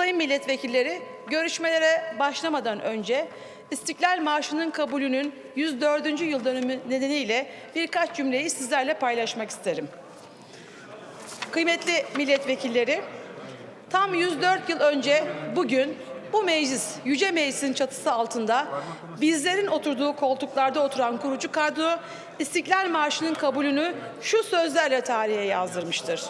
sayın milletvekilleri görüşmelere başlamadan önce İstiklal Marşı'nın kabulünün 104. yıl dönümü nedeniyle birkaç cümleyi sizlerle paylaşmak isterim. Kıymetli milletvekilleri, tam 104 yıl önce bugün bu meclis, Yüce Meclis'in çatısı altında bizlerin oturduğu koltuklarda oturan kurucu kadro İstiklal Marşı'nın kabulünü şu sözlerle tarihe yazdırmıştır.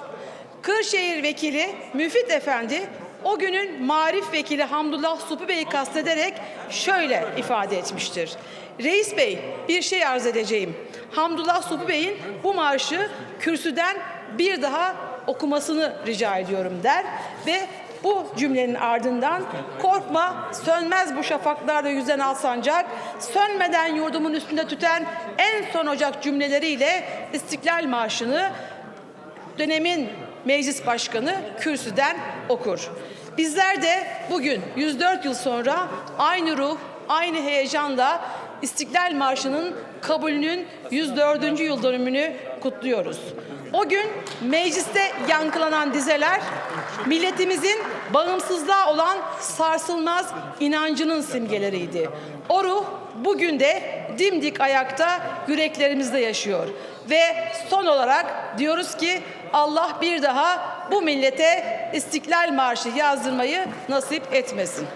Kırşehir Vekili Müfit Efendi o günün marif vekili Hamdullah Supi Bey'i kastederek şöyle ifade etmiştir. Reis Bey bir şey arz edeceğim. Hamdullah Supi Bey'in bu marşı kürsüden bir daha okumasını rica ediyorum der ve bu cümlenin ardından korkma sönmez bu şafaklarda yüzen al sancak sönmeden yurdumun üstünde tüten en son ocak cümleleriyle İstiklal Marşı'nı dönemin meclis başkanı kürsüden okur. Bizler de bugün 104 yıl sonra aynı ruh, aynı heyecanla İstiklal Marşı'nın kabulünün 104. yıl dönümünü kutluyoruz. O gün mecliste yankılanan dizeler milletimizin bağımsızlığa olan sarsılmaz inancının simgeleriydi. O ruh bugün de dimdik ayakta yüreklerimizde yaşıyor. Ve son olarak diyoruz ki Allah bir daha bu millete İstiklal Marşı yazdırmayı nasip etmesin.